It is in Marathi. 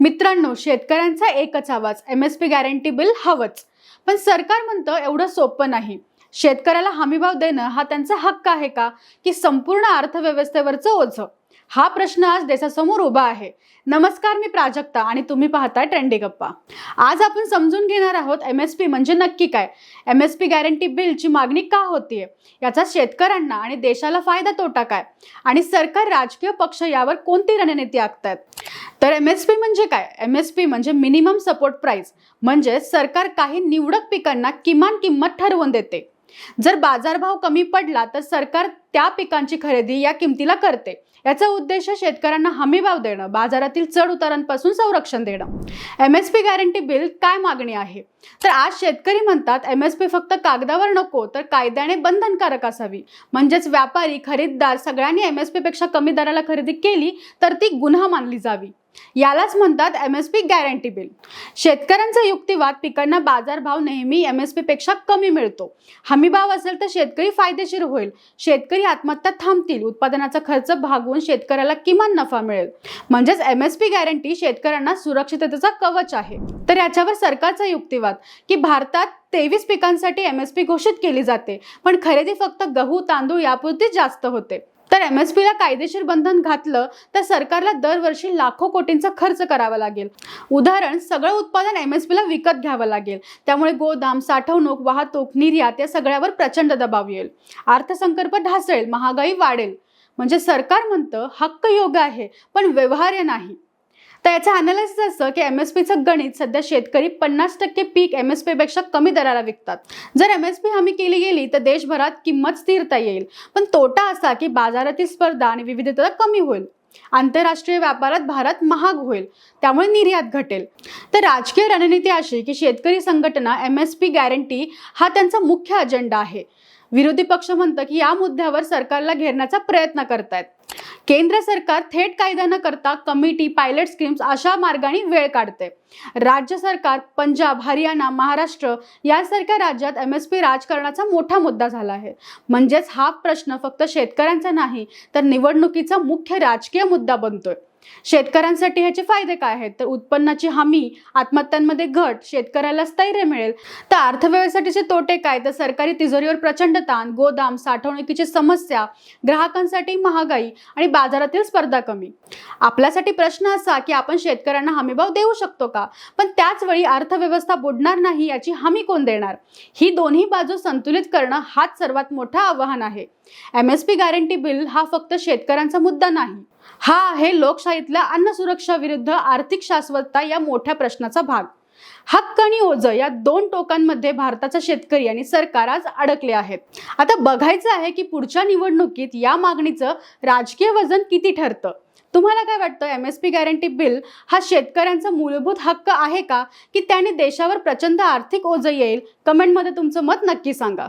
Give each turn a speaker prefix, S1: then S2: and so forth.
S1: मित्रांनो शेतकऱ्यांचा एकच आवाज M S P guarantee bill हवंच. पण सरकार म्हणतं एवढं सोपं नाही. शेतकऱ्याला हमीभाव देणं हा त्यांचा हक्क आहे का? की संपूर्ण अर्थव्यवस्थेवरचं ओझं? हा प्रश्न आज देशासमोर उभा आहे. नमस्कार मी प्राजक्ता आणि तुम्ही पाहता ट्रेंडी गप्पा. आज आपण समजून घेणार आहोत एम एस पी म्हणजे नक्की काय? एम एस पी गॅरंटी बिलची मागणी का होतीये? याचा शेतकऱ्यांना आणि देशाला फायदा तोटा काय? आणि सरकार राजकीय पक्ष यावर कोणती रणनीती आखतायत? तर एम एस पी म्हणजे काय? एम एस पी म्हणजे मिनिमम सपोर्ट प्राईस म्हणजे सरकार काही निवडक पिकांना किमान किंमत ठरवून देते. जर बाजारभाव कमी पडला तर सरकार त्या पिकांची खरेदी या किमतीला करते. याचा उद्देश शेतकऱ्यांना हमीभाव देणं बाजारातील चढ उतारांपासून संरक्षण देणं. M S P guarantee bill काय मागणी आहे? तर आज शेतकरी म्हणतात एम एस पी फक्त कागदावर नको तर कायद्याने बंधनकारक असावी. म्हणजेच व्यापारी खरेदीदार सगळ्यांनी एम एस पी पेक्षा कमी दराला खरेदी केली तर ती गुन्हा मानली जावी. यालाच म्हणतात M S P guarantee bill शेतकऱ्यांचा युक्तिवाद पिकांना बाजारभाव नेहमी एम एसपेक्षा कमी मिळतो. हमीभाव असेल तर शेतकरी फायदेशीर होईल. शेतकरी आत्महत्या थांबतील. उत्पादनाचा खर्च भागवून शेतकऱ्याला किमान नफा मिळेल. म्हणजेच एम एस पी गॅरंटी शेतकऱ्यांना सुरक्षिततेचा कवच आहे. तर याच्यावर सरकारचा युक्तिवाद की भारतात तेवीस पिकांसाठी एम एस पी घोषित केली जाते. पण खरेदी फक्त गहू तांदूळ यापुरतीच जास्त होते. तर एम एस पीला कायदेशीर बंधन घातलं तर सरकारला दरवर्षी लाखो कोटींचा खर्च करावा लागेल. उदाहरण सगळं उत्पादन एम एस पीला विकत घ्यावं लागेल. त्यामुळे गोदाम साठवणूक वाहतूक निर्यात या सगळ्यावर प्रचंड दबाव येईल. अर्थसंकल्प ढासळेल महागाई वाढेल. म्हणजे सरकार म्हणतं हक्क योग्य आहे पण व्यवहार्य नाही. तर याचं अनालिसिस असं की एम एस पीचं गणित सध्या शेतकरी पन्नास टक्के पीक एम एसपेक्षा कमी दराला विकतात. जर एम एस पी हमी केली गेली तर देशभरात किंमत स्थिरता येईल. पण तोटा असा की बाजारातील स्पर्धा आणि विविधता कमी होईल. आंतरराष्ट्रीय व्यापारात भारत महाग होईल. त्यामुळे निर्यात घटेल. तर राजकीय रणनीती अशी की शेतकरी संघटना एम एस पी गॅरंटी हा त्यांचा मुख्य अजेंडा आहे. विरोधी पक्ष म्हणतं की या मुद्द्यावर सरकारला घेरण्याचा प्रयत्न करतायत. केंद्र सरकार थेट कायदा न करता कमिटी पायलट स्कीम्स अशा मार्गाने वेळ काढते. राज्य सरकार पंजाब हरियाणा महाराष्ट्र यासारख्या राज्यात एम एस पी राजकारणाचा मोठा मुद्दा झाला आहे. म्हणजेच हा प्रश्न फक्त शेतकऱ्यांचा नाही तर निवडणुकीचा मुख्य राजकीय मुद्दा बनतोय. शेतकऱ्यांसाठी ह्याचे फायदे काय आहेत? तर उत्पन्नाची हमी आत्महत्यांमध्ये घट शेतकऱ्याला स्थैर्य मिळेल. तर अर्थव्यवस्थेचे तोटे काय? तर सरकारी तिजोरीवर प्रचंड ताण गोदाम साठवणुकीची समस्या ग्राहकांसाठी महागाई आणि बाजारातील स्पर्धा कमी. आपल्यासाठी प्रश्न असा की आपण शेतकऱ्यांना हमीभाव देऊ शकतो का? पण त्याच वेळी अर्थव्यवस्था बुडणार नाही याची हमी कोण देणार? ही दोन्ही बाजू संतुलित करणं हाच सर्वात मोठं आव्हान आहे. M S P guarantee bill हा फक्त शेतकऱ्यांचा मुद्दा नाही. हा आहे लोकशाहीतल्या अन्न सुरक्षा विरुद्ध आर्थिक शाश्वतता या मोठ्या प्रश्नाचा भाग. हक्क आणि ओझ या दोन टोकांमध्ये भारताचा शेतकरी आणि सरकार आज अडकले आहेत. आता बघायचं आहे की पुढच्या निवडणुकीत या मागणीचं राजकीय वजन किती ठरतं? तुम्हाला काय वाटतं? M S P guarantee bill हा शेतकऱ्यांचा मूलभूत हक्क आहे का? की त्याने देशावर प्रचंड आर्थिक ओझ येईल? कमेंटमध्ये तुमचं मत नक्की सांगा.